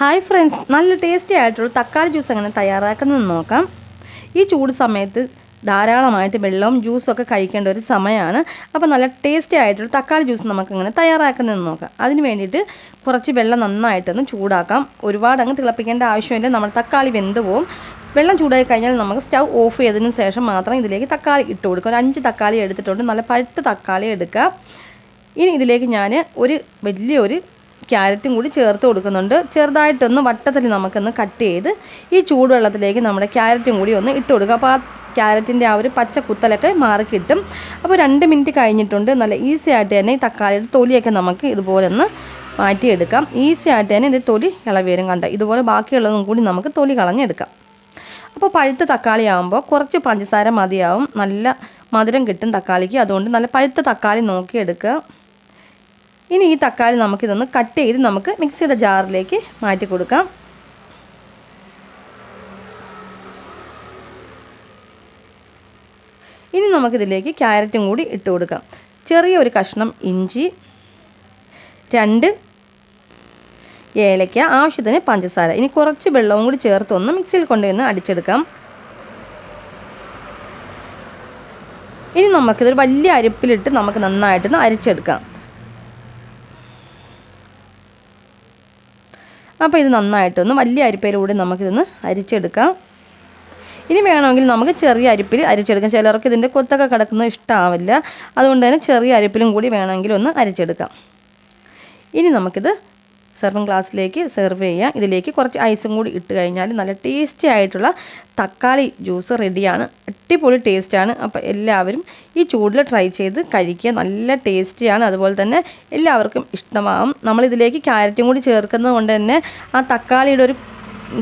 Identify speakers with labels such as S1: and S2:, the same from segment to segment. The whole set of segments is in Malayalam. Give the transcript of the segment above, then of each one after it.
S1: ഹായ് ഫ്രണ്ട്സ് നല്ല ടേസ്റ്റി ആയിട്ടുള്ള തക്കാളി ജ്യൂസ് എങ്ങനെ തയ്യാറാക്കുന്നത് നോക്കാം. ഈ ചൂട് സമയത്ത് ധാരാളമായിട്ട് വെള്ളവും ജ്യൂസും ഒക്കെ കഴിക്കേണ്ട ഒരു സമയമാണ്. അപ്പോൾ നല്ല ടേസ്റ്റി ആയിട്ടുള്ള തക്കാളി ജ്യൂസ് നമുക്ക് എങ്ങനെ തയ്യാറാക്കുന്നതെന്ന് നോക്കാം. അതിന് വേണ്ടിയിട്ട് കുറച്ച് വെള്ളം നന്നായിട്ടൊന്ന് ചൂടാക്കാം. ഒരുപാട് അങ്ങ് തിളപ്പിക്കേണ്ട ആവശ്യമില്ല. നമ്മൾ തക്കാളി വെന്ത് പോവും. വെള്ളം ചൂടായി കഴിഞ്ഞാൽ നമുക്ക് സ്റ്റൗ ഓഫ് ചെയ്തതിന് ശേഷം മാത്രം ഇതിലേക്ക് തക്കാളി ഇട്ട് കൊടുക്കുക. ഒരു അഞ്ച് തക്കാളി എടുത്തിട്ടുണ്ട്. നല്ല പഴുത്ത തക്കാളി എടുക്കുക. ഇനി ഇതിലേക്ക് ഞാൻ ഒരു വലിയൊരു ക്യാരറ്റും കൂടി ചേർത്ത് കൊടുക്കുന്നുണ്ട്. ചെറുതായിട്ടൊന്ന് വട്ടത്തിൽ നമുക്കൊന്ന് കട്ട് ചെയ്ത് ഈ ചൂടുവെള്ളത്തിലേക്ക് നമ്മുടെ ക്യാരറ്റും കൂടി ഒന്ന് ഇട്ട് കൊടുക്കുക. അപ്പോൾ ആ ക്യാരറ്റിന്റെ ആ ഒരു പച്ച കുത്തലൊക്കെ മാറി കിട്ടും. അപ്പോൾ രണ്ട് മിനിറ്റ് കഴിഞ്ഞിട്ടുണ്ട്. നല്ല ഈസി ആയിട്ട് തന്നെ ഈ തക്കാളിയുടെ തൊലിയൊക്കെ നമുക്ക് ഇതുപോലെ ഒന്ന് മാറ്റിയെടുക്കാം. ഈസി ആയിട്ട് തന്നെ ഇത് തൊലി ഇളവേരും കണ്ട? ഇതുപോലെ ബാക്കിയുള്ളതും കൂടി നമുക്ക് തൊലി കളഞ്ഞെടുക്കാം. അപ്പോൾ പഴുത്ത തക്കാളി ആകുമ്പോൾ കുറച്ച് പഞ്ചസാര മതിയാവും. നല്ല മധുരം കിട്ടും തക്കാളിക്ക്. അതുകൊണ്ട് നല്ല പഴുത്ത തക്കാളി നോക്കിയെടുക്കുക. ഇനി ഈ തക്കാളി നമുക്കിതൊന്ന് കട്ട് ചെയ്ത് നമുക്ക് മിക്സിയുടെ ജാറിലേക്ക് മാറ്റി കൊടുക്കാം. ഇനി നമുക്കിതിലേക്ക് ക്യാരറ്റും കൂടി ഇട്ട് കൊടുക്കാം. ചെറിയൊരു കഷ്ണം ഇഞ്ചി രണ്ട് ഏലയ്ക്ക ആവശ്യത്തിന് പഞ്ചസാര. ഇനി കുറച്ച് വെള്ളവും കൂടി ചേർത്ത് ഒന്ന് മിക്സിയിൽ കൊണ്ടുവന്ന് അടിച്ചെടുക്കാം. ഇനി നമുക്കിതൊരു വലിയ അരിപ്പിലിട്ട് നമുക്ക് നന്നായിട്ടൊന്ന് അരിച്ചെടുക്കാം. അപ്പോൾ ഇത് നന്നായിട്ടൊന്ന് വലിയ അരിപ്പയിലൂടെ നമുക്കിതൊന്ന് അരിച്ചെടുക്കാം. ഇനി വേണമെങ്കിൽ നമുക്ക് ചെറിയ അരിപ്പിൽ അരിച്ചെടുക്കാം. ചിലർക്ക് ഇതിന്റെ കൊത്തൊക്കെ കിടക്കുന്നത് ഇഷ്ടമാവില്ല അതുകൊണ്ട് തന്നെ ചെറിയ അരിപ്പിലും കൂടി വേണമെങ്കിൽ ഒന്ന് അരിച്ചെടുക്കാം. ഇനി നമുക്കിത് സെർവിങ് ഗ്ലാസ്സിലേക്ക് സെർവ് ചെയ്യുക ഇതിലേക്ക് കുറച്ച് ഐസും കൂടി ഇട്ട് കഴിഞ്ഞാൽ നല്ല ടേസ്റ്റി ആയിട്ടുള്ള തക്കാളി ജ്യൂസ് റെഡിയാണ് അടിപൊളി ടേസ്റ്റാണ് അപ്പോൾ എല്ലാവരും ഈ ചൂടിൽ ട്രൈ ചെയ്ത് കഴിക്കുക. നല്ല ടേസ്റ്റിയാണ് അതുപോലെ തന്നെ എല്ലാവർക്കും ഇഷ്ടമാകും നമ്മളിതിലേക്ക് ക്യാരറ്റും കൂടി ചേർക്കുന്നത് കൊണ്ട് തന്നെ ആ തക്കാളിയുടെ ഒരു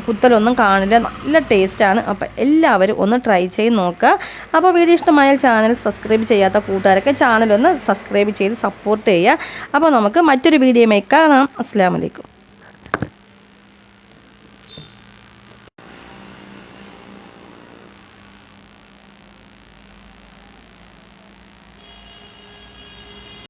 S1: കുത്തലൊന്നും കാണില്ല. നല്ല ടേസ്റ്റാണ്. അപ്പോൾ എല്ലാവരും ഒന്ന് ട്രൈ ചെയ്ത് നോക്കുക. അപ്പോൾ വീഡിയോ ഇഷ്ടമായാൽ ചാനൽ സബ്സ്ക്രൈബ് ചെയ്യാത്ത കൂട്ടുകാരൊക്കെ ചാനലൊന്ന് സബ്സ്ക്രൈബ് ചെയ്ത് സപ്പോർട്ട് ചെയ്യുക. അപ്പോൾ നമുക്ക് മറ്റൊരു വീഡിയോയുമായി കാണാം. അസ്സാം വലൈക്കും